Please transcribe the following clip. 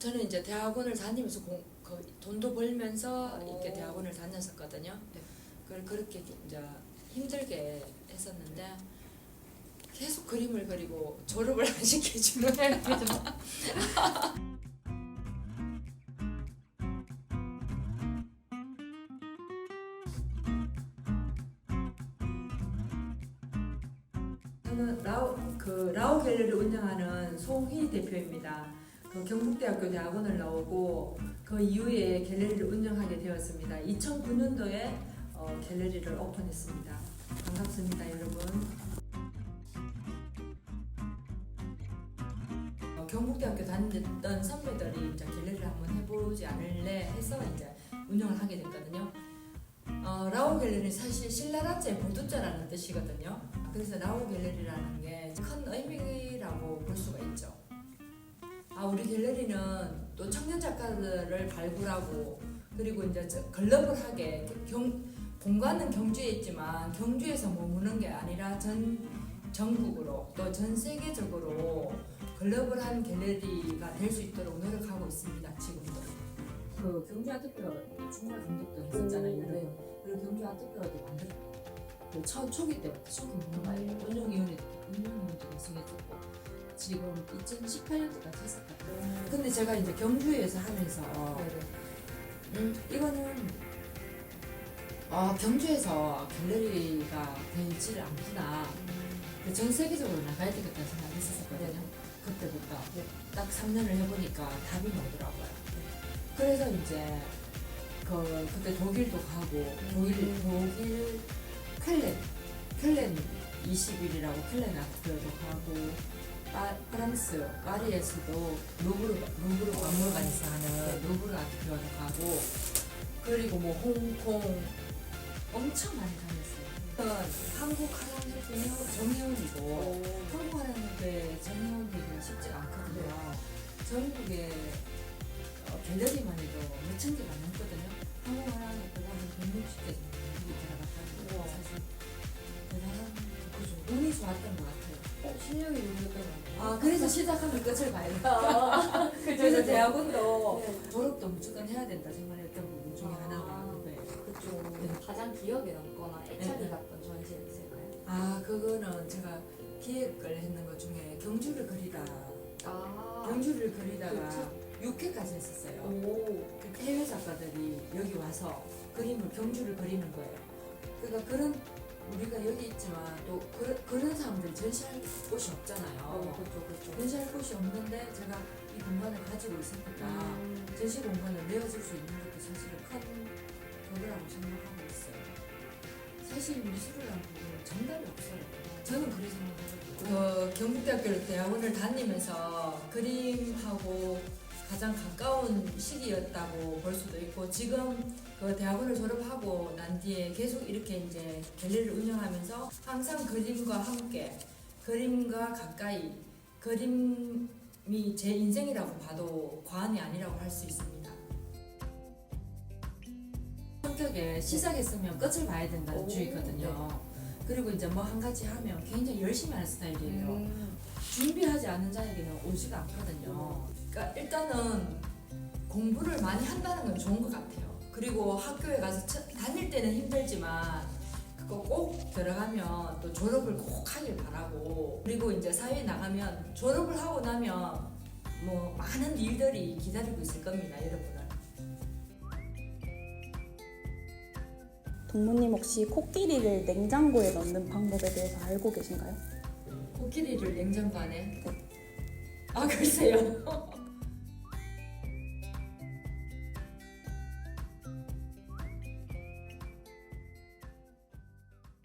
저는 이제 대학원을 다니면서 공, 그 돈도 벌면서 오. 이렇게 대학원을 다녔었거든요. 네. 그걸 그렇게 좀 이제 힘들게 했었는데 계속 그림을 그리고 졸업을 안 시켜주는? 저는 라오 그 라오 갤러리 운영하는 송희 대표입니다. 그 경북대학교 대학원을 나오고 그 이후에 갤러리를 운영하게 되었습니다. 2009년도에 어, 갤러리를 오픈했습니다. 반갑습니다, 여러분. 어, 경북대학교 다니던 선배들이 이제 갤러리를 한번 해보지 않을래 해서 이제 운영을 하게 됐거든요. 어, 라오 갤러리 사실 신라라자의 보두자라는 뜻이거든요. 그래서 라오 갤러리라는 게 큰 의미라고 볼 수가 있죠. 아 우리 갤러리는 또 청년 작가들을 발굴하고 그리고 이제 저 글로벌하게 경, 본관은 경주에 있지만 경주에서 머무는 게 아니라 전 전국으로 또 전 세계적으로 글로벌한 갤러리가 될 수 있도록 노력하고 있습니다. 지금도. 그 경주 아트페어 중간 감독도 했었잖아요. 네. 그리고 경주 아트페어도 만들 그 초, 초기 때부터 초기 문화에 운영위원회도 운영위원회도 계승했었고 지금 2018년도까지 했었거든요. 근데 제가 이제 경주에서 하면서 네네. 음, 이거는 어, 경주에서 갤러리가 되지를 않구나. 근데 전 세계적으로 나가야 되겠다는 생각을 했었거든요. 그때부터 네. 딱 3년을 해보니까 답이 나오더라고요. 그래서 이제 그 그때 독일도 가고 독일 독일 쾰렌 쾰렌 20일이라고 쾰렌 아트표도 가고 파, 프랑스 파리에서도 루브르 루브르 박물관에서 하는 루브르 아트표도 가고 그리고 뭐 홍콩 엄청 많이 다녔어요. 일단 한국 하랑협회 정혜원이고 한국 하랑협회 정혜원이기가 쉽지가 않거든요. 전국에 어, 갤러리 만 해도 몇천 개가 넘거든요. 한국 하랑협회가 한 160개 정도 들어갔다는 거. 사실 대단한 그죠. 운이 좋았던 것 같아요. 어, 실력이 있는 건 아 그래서 시작하면 끝을 봐야 돼. 아, 그래서 대학원도 네. 졸업도 무조건 해야 된다 생각했던 부분 중에 아. 하나가 그거예요. 그쪽 네. 가장 기억에 남거나 애착이 네. 갔던 전시는 있을까요? 아 그거는 제가 기획을 했는 것 중에 경주를 그리다 아, 경주를 그리다가 그쵸. 6회까지 했었어요. 오, 그 해외 작가들이 여기 와서 그림을 경주를 그리는 거예요. 그러니까 그런 우리가 여기 있지만 또 그, 그런 사람들이 전시할 곳이 없잖아요. 어, 그쪽 그쪽. 전시할 곳이 없는데 제가 이 공간을 가지고 있으니까 음, 전시 공간을 내어줄 수 있는 것도 사실은 큰 도구라고 생각하고 있어요. 사실 미술이라는 부분은 정답이 없어요. 저는 그렇게 생각하거든요. 그 경북대학교 대학원을 다니면서 그림하고 가장 가까운 시기였다고 볼 수도 있고 지금 그 대학원을 졸업하고 난 뒤에 계속 이렇게 이제 갤러리를 운영하면서 항상 그림과 함께 그림과 가까이 그림이 제 인생이라고 봐도 과언이 아니라고 할 수 있습니다. 성격에 시작했으면 끝을 봐야 된다는 오, 주의거든요. 그리고 이제 뭐 한 가지 하면 굉장히 열심히 하는 스타일이에요. 음, 않은 자에게는 오지가 않거든요. 그러니까 일단은 공부를 많이 한다는 건 좋은 것 같아요. 그리고 학교에 가서 첫- 다닐 때는 힘들지만 그거 꼭 들어가면 또 졸업을 꼭 하길 바라고 그리고 이제 사회에 나가면 졸업을 하고 나면 뭐 많은 일들이 기다리고 있을 겁니다, 여러분을. 동무님 혹시 코끼리를 냉장고에 넣는 방법에 대해서 알고 계신가요? 코끼리를 냉장고 안에? 아 글쎄요.